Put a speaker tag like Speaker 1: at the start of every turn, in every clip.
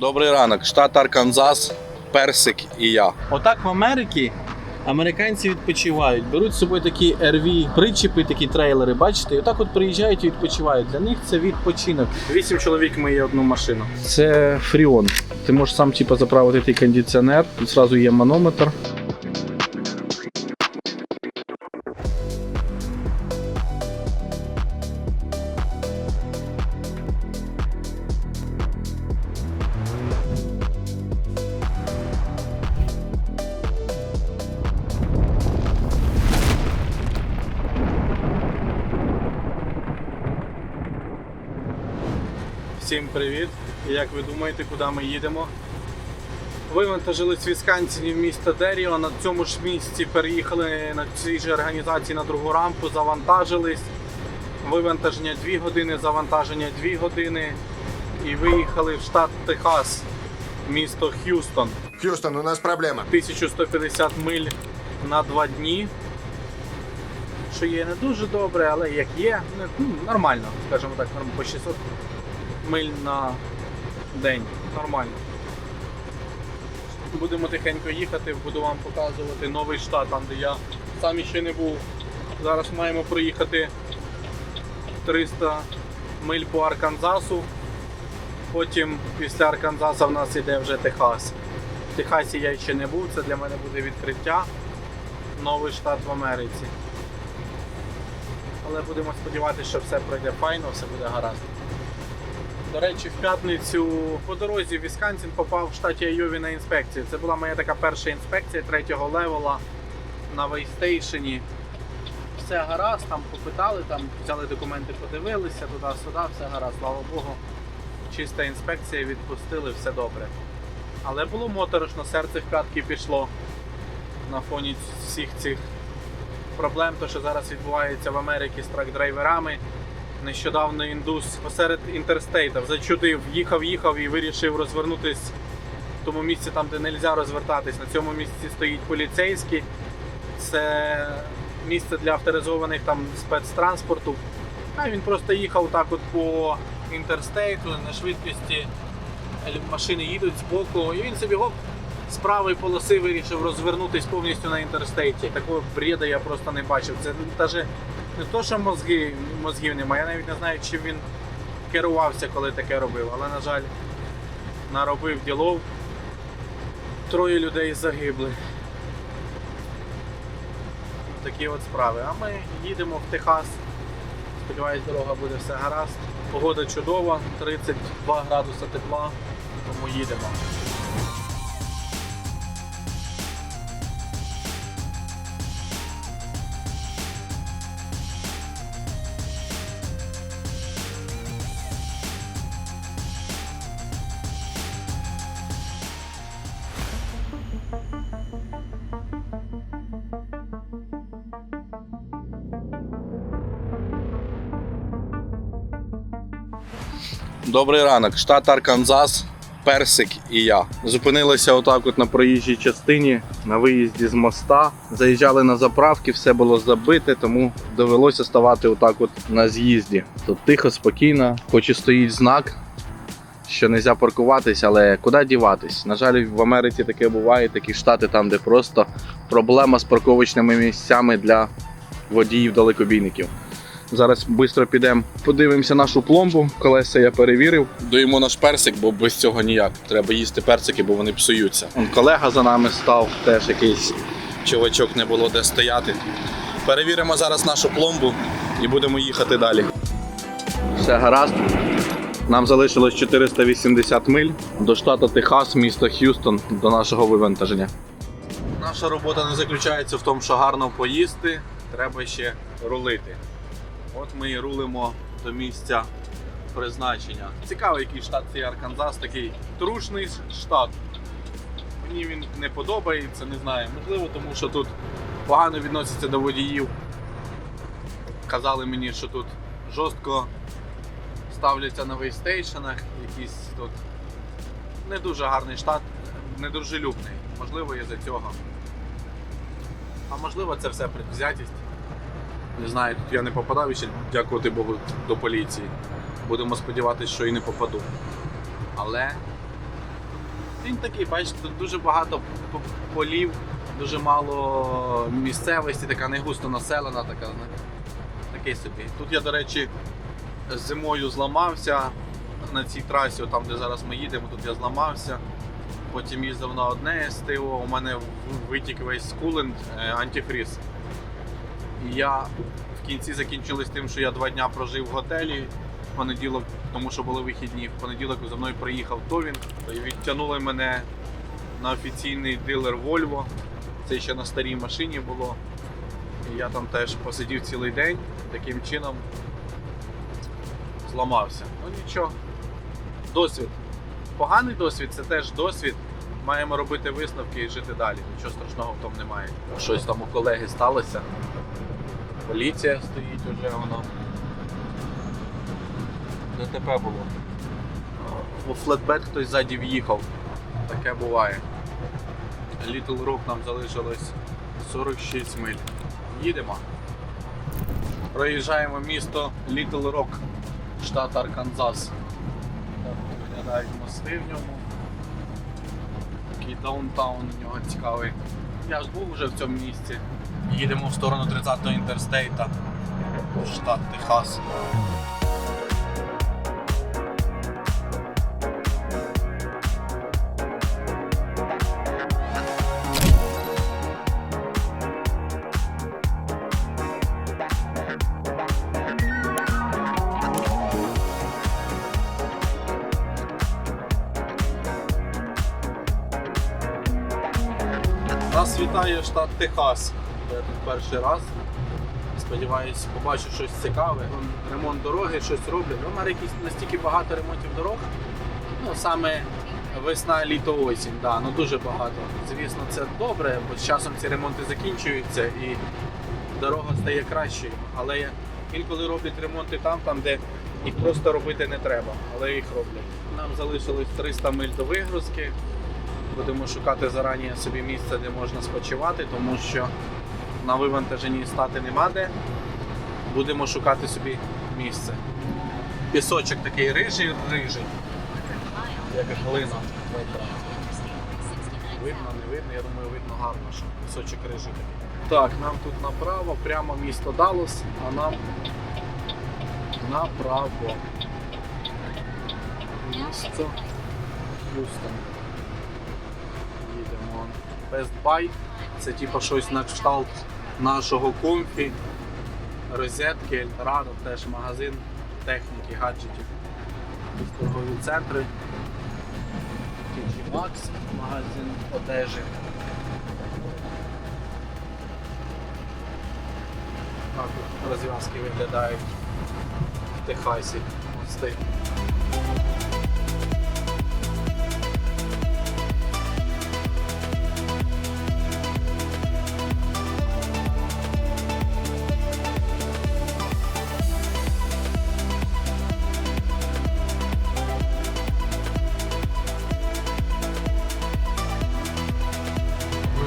Speaker 1: Добрий ранок, штат Арканзас, Персик і я.
Speaker 2: Отак в Америці американці відпочивають. Беруть з собою такі RV причіпи, такі трейлери, бачите, і отак от приїжджають і відпочивають. Для них це відпочинок. Вісім чоловік має одну машину. Це фріон. Ти можеш сам типу, заправити той кондиціонер. Тут зразу є манометр. Всім привіт! Як ви думаєте, куди ми їдемо? Вивантажились в Вісконсині в місто Деріо. На цьому ж місці переїхали на цій же організації на другу рампу, завантажились. Вивантаження 2 години, завантаження 2 години. І виїхали в штат Техас, місто Х'юстон.
Speaker 3: Хьюстон, у нас проблема.
Speaker 2: 1150 миль на 2 дні. Що є не дуже добре, але як є, ну, нормально, скажімо так, по 600 миль на день. Нормально. Будемо тихенько їхати, буду вам показувати новий штат, там де я сам ще не був. Зараз маємо проїхати 300 миль по Арканзасу. Потім після Арканзаса в нас іде вже Техас. В Техасі я ще не був, це для мене буде відкриття. Новий штат в Америці. Але будемо сподіватися, що все пройде файно, все буде гаразд. До речі, в п'ятницю по дорозі в Вісконсин попав в штаті Айові на інспекцію. Це була моя така перша інспекція третього левела на вейстейшені. Все гаразд, там попитали, там взяли документи, подивилися, туди-сюди, все гаразд, слава Богу. Чиста інспекція, відпустили, все добре. Але було моторошно, серце в п'ятки пішло на фоні всіх цих проблем, то що зараз відбувається в Америці з трак-драйверами. Нещодавно індус посеред інтерстейтів зачудив, їхав, їхав і вирішив розвернутись в тому місці, там, де не можна розвертатись. На цьому місці стоїть поліцейський. Це місце для авторизованих там спецтранспорту. А він просто їхав так от по інтерстейту на швидкості. Машини їдуть з боку, і він собі гоп, з правої полоси вирішив розвернутись повністю на інтерстейті. Такого бреда я просто не бачив. Це навіть не то, що мозги, мозгів немає, я навіть не знаю, чим він керувався, коли таке робив. Але, на жаль, наробив ділов. Троє людей загибли. Такі от справи. А ми їдемо в Техас. Сподіваюсь, дорога буде все гаразд. Погода чудова, 32 градуси тепла, тому їдемо.
Speaker 1: Добрий ранок, штат Арканзас, Персик і я. Зупинилися отак от на проїжджій частині, на виїзді з моста. Заїжджали на заправки, все було забите, тому довелося ставати отак от на з'їзді. Тут тихо, спокійно, хоч і стоїть знак, що не можна паркуватись, але куди діватись? На жаль, в Америці таке буває, такі штати там, де просто проблема з парковочними місцями для водіїв далекобійників. Зараз швидко підемо, подивимося нашу пломбу. Колеса я перевірив. Доїмо наш персик, бо без цього ніяк. Треба їсти персики, бо вони псуються. Он колега за нами став, теж якийсь чувачок не було де стояти. Перевіримо зараз нашу пломбу і будемо їхати далі. Все гаразд. Нам залишилось 480 миль до штату Техас, місто Х'юстон, до нашого вивантаження. Наша робота не заключається в тому, що гарно поїсти, треба ще рулити. От ми і рулимо до місця призначення. Цікавий який штат цей Арканзас, такий трушний штат. Мені він не подобається, не знаю. Можливо, тому що тут погано відносяться до водіїв. Казали мені, що тут жорстко ставляться на вейстейшенах, якийсь тут не дуже гарний штат, недружелюбний. Можливо, із-за цього. А можливо, це все предвзятість. Не знаю, тут я не попадав і ще, дякувати Богу, до поліції. Будемо сподіватися, що і не попаду. Але
Speaker 2: Він такий, бачите, тут дуже багато полів, дуже мало місцевості, така не густо населена, така такий собі. Тут я, до речі, зимою зламався на цій трасі, там де зараз ми їдемо, тут я зламався. Потім їздив на одне СТО, у мене витік весь кулент, е, антифріз. Я в кінці закінчилось тим, що я два дня прожив в готелі. В понеділок, тому що були вихідні. В понеділок за мною приїхав Товінг і відтягнули мене на офіційний дилер Volvo. Це ще на старій машині було. І я там теж посидів цілий день, таким чином зламався. Ну нічого. Досвід. Поганий досвід це теж досвід. Маємо робити висновки і жити далі. Нічого страшного в тому немає. Щось там у колеги сталося. Поліція стоїть уже воно. ДТП було. У флетбет хтось ззаді в'їхав. Таке буває. Little Rock нам залишилось 46 миль. Їдемо. Проїжджаємо місто Little Rock, штат Арканзас. Так виглядають мости в ньому. Такий даунтаун у нього цікавий. Я ж був вже в цьому місці. Їдемо в сторону 30-го інтерстейта, штат Техас. Штат Техас. Я тут перший раз. Сподіваюсь, побачу щось цікаве. Ремонт дороги, щось роблять. В Америці настільки багато ремонтів дорог. Ну, саме весна, літо, осінь. Да, ну дуже багато. Звісно, це добре, бо з часом ці ремонти закінчуються і дорога стає кращою. Але інколи роблять ремонти там, там, де їх просто робити не треба, але їх роблять. Нам залишилось 300 миль до вигрузки. Будемо шукати зарані собі місце, де можна спочивати, тому що на вивантаженні стати нема де. Будемо шукати собі місце. Пісочок такий рижий, рижий, як глина. Видно, не видно, я думаю, видно гарно, що пісочок рижий такий. Так, нам тут направо, прямо місто Даллас, а нам направо. Місто їдемо. Best Buy. Це типу щось на кшталт нашого комфі, розетки, Ельдорадо, теж магазин техніки, гаджетів. Торгові центри. TG Maxx, магазин одежі. Так розв'язки виглядають в Техасі.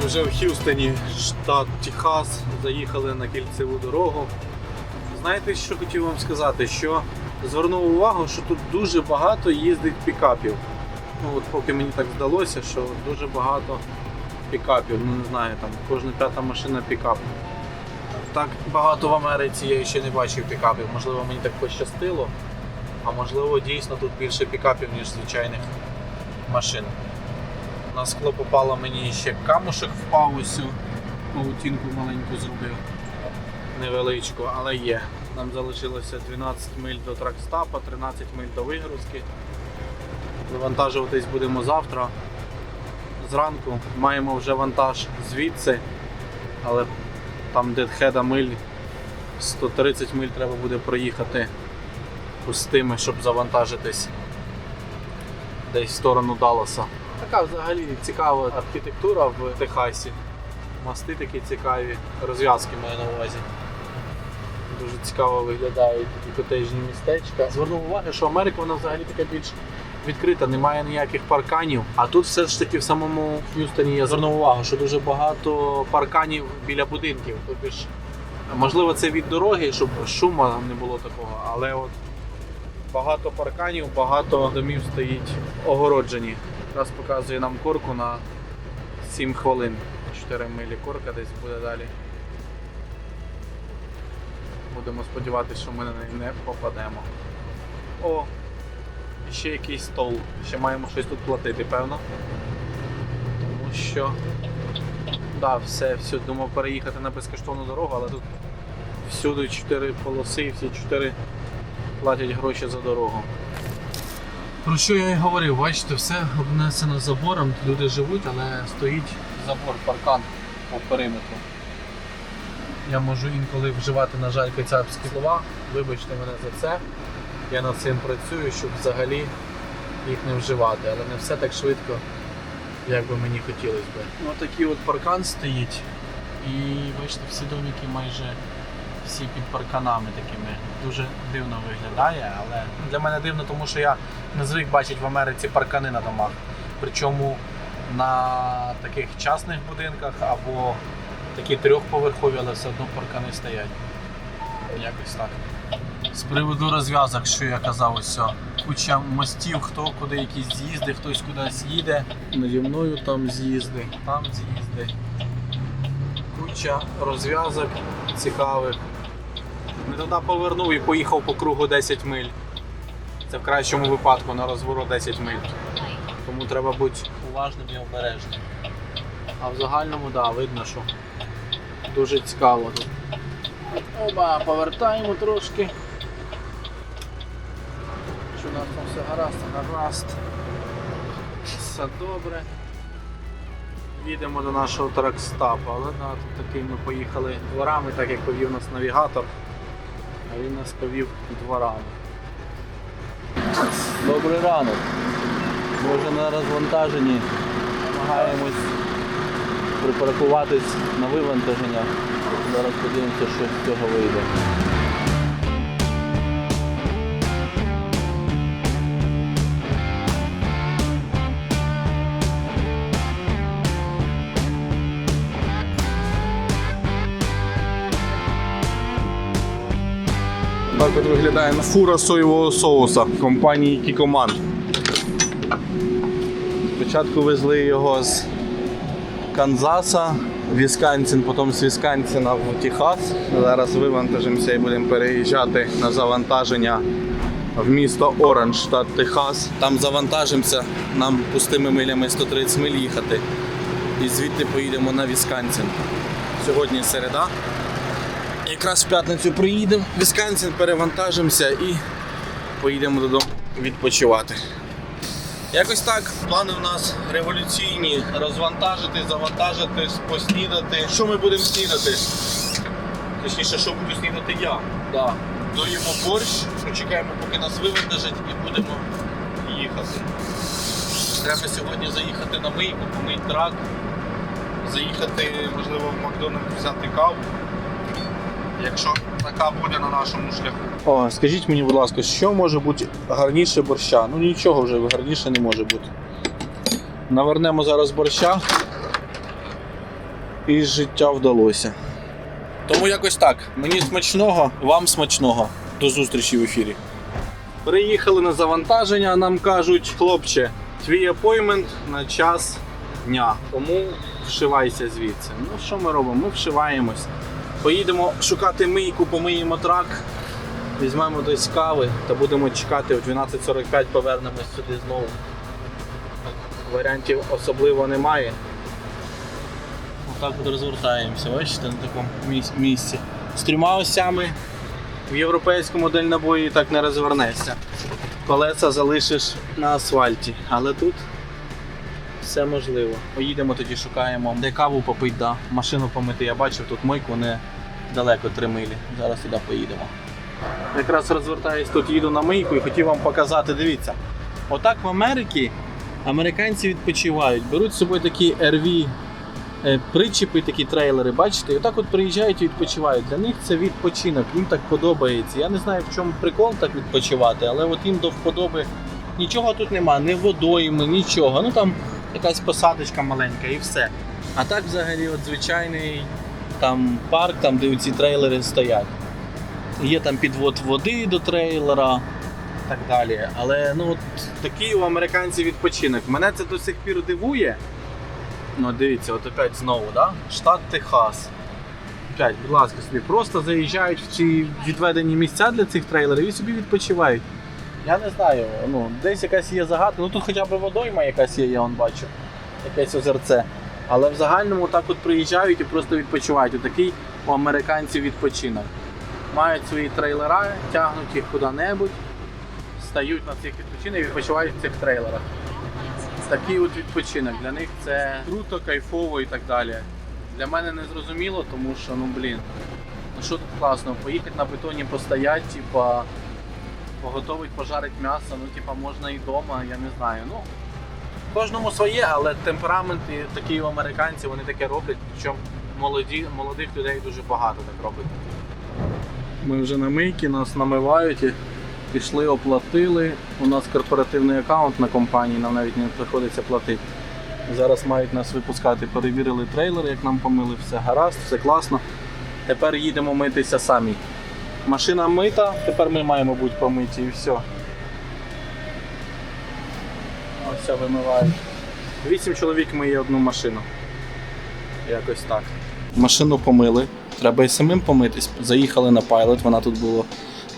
Speaker 2: Вже в Х'юстоні, штат Техас, заїхали на кільцеву дорогу. Знаєте, що хотів вам сказати? Що звернув увагу, що тут дуже багато їздить пікапів. Ну, от поки мені так здалося, що дуже багато пікапів. Ну не знаю, там кожна п'ята машина пікап. Так багато в Америці я ще не бачив пікапів. Можливо, мені так пощастило, а можливо, дійсно тут більше пікапів, ніж звичайних машин. На скло попало мені ще камушек впав ось цю паутинку маленьку зробив. Невеличку, але є. Нам залишилося 12 миль до тракстапа, 13 миль до вигрузки. Вивантажуватись будемо завтра. Зранку маємо вже вантаж звідси, але там де хеда миль 130 миль треба буде проїхати пустими, щоб завантажитись десь в сторону Далласа. Така взагалі цікава архітектура в Техасі. Мости такі цікаві, розв'язки маю на увазі. Дуже цікаво виглядають такі котежні містечка. Звернув увагу, що Америка вона взагалі така більш відкрита, немає ніяких парканів. А тут все ж таки в самому Х'юстоні я звернув увагу, що дуже багато парканів біля будинків. Тобто, можливо, це від дороги, щоб шуму не було такого, але от багато парканів, багато домів стоїть огороджені.
Speaker 4: Якраз показує нам корку на 7 хвилин. 4 милі корка десь буде далі. Будемо сподіватися, що ми на неї не попадемо. О! Ще якийсь стол. Ще маємо щось тут платити, певно. Тому що. Да, все, все, думав переїхати на безкоштовну дорогу, але тут всюди 4 полоси всі 4 платять гроші за дорогу. Про що я і говорив, бачите, все обнесено забором, люди живуть, але стоїть забор, паркан по периметру. Я можу інколи вживати, на жаль, кацапські слова. Вибачте мене за це. Я над цим працюю, щоб взагалі їх не вживати, але не все так швидко, як би мені хотілося би. Ну такий от паркан стоїть. І бачите, всі домики майже всі під парканами такими. Дуже дивно виглядає, але для мене дивно, тому що я не звик бачити в Америці паркани на домах. Причому на таких частних будинках або такі трьохповерхові, але все одно паркани стоять. Якось так. З приводу розв'язок, що я казав, ось куча мостів, хто куди якісь з'їзди, хтось кудись їде. Наді мною там з'їзди, там з'їзди. Куча розв'язок цікавих. Не туди повернув і поїхав по кругу 10 миль. Це в кращому випадку на розворот 10 миль. Тому треба бути уважним і обережним. А в загальному, так, да, видно, що дуже цікаво тут. Оба, повертаємо трошки. Що нас там все гаразд, гаразд. Все добре. Їдемо до нашого тракстапу, але да, тут такий ми поїхали дворами, так як повів нас навігатор, а він нас повів дворами. Добрий ранок. Ми вже на розвантаженні намагаємось припаркуватись на вивантаження. Зараз подивимося, що з цього вийде.
Speaker 2: От виглядає фура соєвого соуса компанії Кікоман. Спочатку везли його з Канзаса, Вісконсин, потім з Вісконсина в Техас. Зараз вивантажимося і будемо переїжджати на завантаження в місто Оранж, штат Техас. Там завантажимося, нам пустими милями 130 миль їхати. І звідти поїдемо на Вісконсин. Сьогодні середа. Якраз в п'ятницю приїдемо в перевантажимося і поїдемо додому відпочивати. Якось так, плани у нас революційні. Розвантажити, завантажити, поснідати. Що ми будемо снідати? Точніше, що буду снідати я. Да. Доїмо борщ, почекаємо, поки нас вивантажать і будемо їхати. Треба сьогодні заїхати на мийку, помити трак, заїхати, можливо, в Макдональдс взяти каву якщо така буде на нашому шляху. О, скажіть мені, будь ласка, що може бути гарніше борща? Ну нічого вже гарніше не може бути. Навернемо зараз борща. І життя вдалося. Тому якось так. Мені смачного, вам смачного. До зустрічі в ефірі. Приїхали на завантаження, нам кажуть, хлопче, твій апоймент на час дня. Тому вшивайся звідси. Ну що ми робимо? Ми вшиваємось. Поїдемо шукати мийку, помиємо трак, візьмемо десь кави та будемо чекати в 12.45 повернемось сюди знову. Варіантів особливо немає. Отак от розвертаємося, бачите, на такому місці. З трьома осями в європейському дальнобої так не розвернешся. Колеса залишиш на асфальті, але тут все можливо. Поїдемо тоді, шукаємо, де каву попити, да. машину помити. Я бачив тут мойку не далеко 3 милі. Зараз туди поїдемо. Якраз розвертаюсь тут, їду на мийку і хотів вам показати, дивіться. Отак в Америці американці відпочивають, беруть з собою такі RV е, причіпи, такі трейлери, бачите, і отак от приїжджають і відпочивають. Для них це відпочинок, їм так подобається. Я не знаю, в чому прикол так відпочивати, але от їм до вподоби нічого тут нема, ні водойми, нічого. Ну там якась посадочка маленька і все. А так взагалі от звичайний там парк, там де ці трейлери стоять. Є там підвод води до трейлера, так далі. Але ну от такий у американців відпочинок. Мене це до сих пір дивує. Ну, дивіться, от опять знову, да? штат Техас. Опять, будь ласка, собі просто заїжджають в ці відведені місця для цих трейлерів і собі відпочивають. Я не знаю, ну, десь якась є загадка. Ну тут хоча б водойма якась є, я вон бачу. Якесь озерце. Але в загальному так от приїжджають і просто відпочивають. Отакий у американців відпочинок. Мають свої трейлера, тягнуть їх куди-небудь, стають на цих відпочинках і відпочивають в цих трейлерах. Такий от відпочинок. Для них це круто, кайфово і так далі. Для мене не зрозуміло, тому що, ну блін, ну що тут класно, поїхати на бетоні постоять, типа, поготовить, пожарить м'ясо, ну типа можна і вдома, я не знаю. Ну, кожному своє, але темперамент такі у американців, вони таке роблять, причому молоді, молодих людей дуже багато так робить. Ми вже на мийки, нас намивають і пішли, оплатили. У нас корпоративний аккаунт на компанії, нам навіть не приходиться платити. Зараз мають нас випускати, перевірили трейлер, як нам помили, все гаразд, все класно. Тепер їдемо митися самі. Машина мита, тепер ми маємо бути помиті і все. Ось все вимивають. Вісім чоловік миє одну машину. Якось так. Машину помили. Треба і самим помитись. Заїхали на пайлот, вона тут була.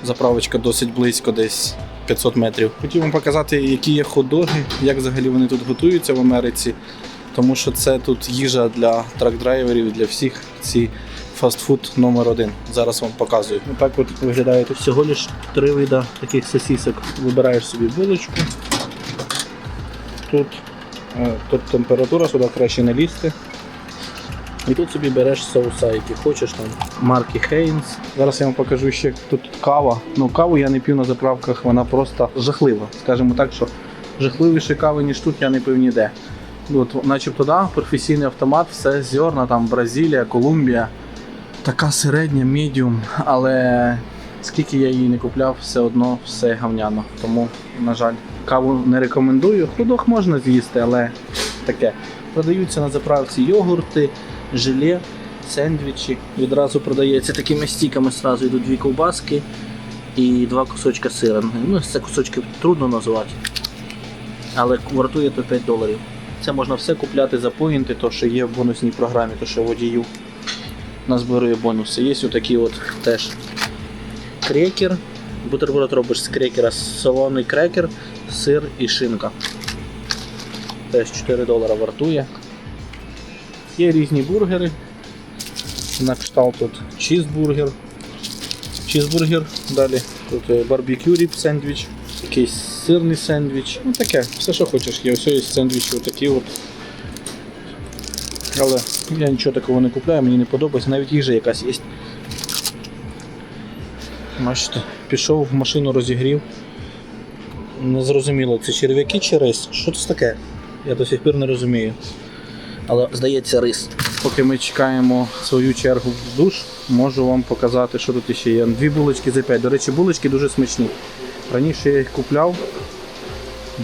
Speaker 2: Заправочка досить близько, десь 500 метрів. Хотів вам показати, які є хот-доги, як взагалі вони тут готуються в Америці. Тому що це тут їжа для трак-драйверів, для всіх. Ці фастфуд номер один. Зараз вам показую. Отак от виглядає тут всього лиш три вида таких сосісок. Вибираєш собі булочку. Тут, е, тут температура, сюди краще не лізти. І тут собі береш соуса, які хочеш, там марки Хейнс. Зараз я вам покажу ще тут кава. Ну каву я не п'ю на заправках, вона просто жахлива. Скажімо так, що жахливіше кави, ніж тут, я не пив ніде. От, начебто, да, професійний автомат, все зерна, там Бразилія, Колумбія. Така середня, медіум, але скільки я її не купляв, все одно все гавняно. Тому, на жаль, каву не рекомендую. Худок можна з'їсти, але таке. Продаються на заправці йогурти, желе, сендвічі. Відразу продається такими стіками, зразу йдуть дві ковбаски і два кусочка сира. Ну, це кусочки трудно називати, але вартує то 5 доларів. Це можна все купляти за поінти, то що є в бонусній програмі, то що водію назбирує бонуси. Є отакі от теж крекер. Бутерброд робиш з крекера, солоний крекер, сир і шинка. Теж 4 долара вартує. Є різні бургери. На кшталт тут чізбургер. Чізбургер. Далі тут е, барбекю ріб сендвіч, якийсь сирний сендвіч. Ну таке, все що хочеш. Є ось сендвічі отакі от. Але я нічого такого не купляю, мені не подобається, навіть їжа якась є. Бачите, пішов в машину розігрів. Не зрозуміло, це черв'яки чи рис? Що це таке? Я до сих пір не розумію. Але здається рис. Поки ми чекаємо свою чергу в душ, можу вам показати, що тут ще є. Дві булочки за 5. До речі, булочки дуже смачні. Раніше я їх купляв.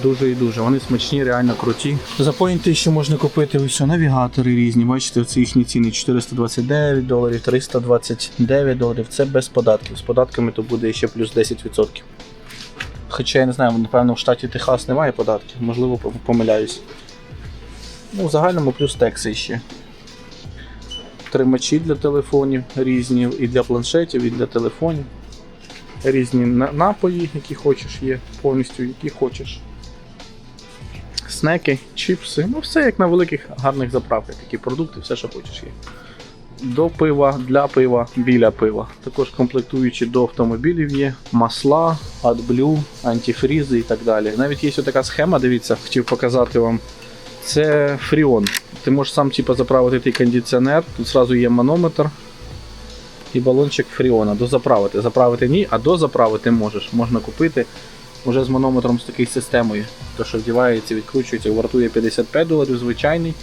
Speaker 2: Дуже і дуже. Вони смачні, реально круті. За поінти ще можна купити ось навігатори різні. Бачите, це їхні ціни 429 доларів, 329 доларів. Це без податків. З податками то буде ще плюс 10%. Хоча я не знаю, напевно, в штаті Техас немає податків, можливо, помиляюсь. Ну, в загальному плюс текси ще. Тримачі для телефонів різні, і для планшетів, і для телефонів. Різні напої, які хочеш, є повністю, які хочеш. Снеки, чіпси, ну все як на великих гарних заправках, такі продукти, все, що хочеш є. До пива, для пива, біля пива. Також комплектуючі до автомобілів є масла, AdBlue, антифрізи і так далі. Навіть є така схема, дивіться, хотів показати вам. Це фріон. Ти можеш сам типу, заправити той кондиціонер, тут одразу є манометр і балончик фріона. Дозаправити. Заправити ні, а дозаправити можеш. Можна купити вже з манометром з такою системою. То, що вдівається, відкручується, вартує 55 доларів, звичайний.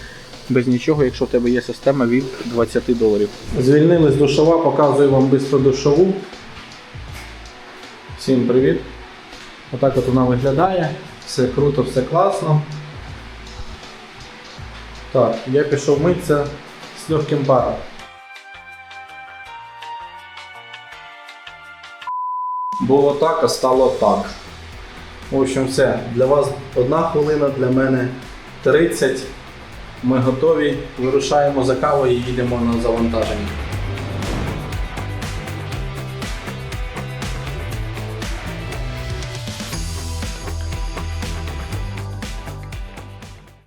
Speaker 2: Без нічого, якщо в тебе є система від 20 доларів. Звільнились душова, показую вам швидко душову. Всім привіт. Отак от вона виглядає. Все круто, все класно. Так, я пішов митися з легким паром. Було так, а стало так. В общем, все. Для вас одна хвилина, для мене 30. Ми готові. Вирушаємо за кавою і їдемо на завантаження.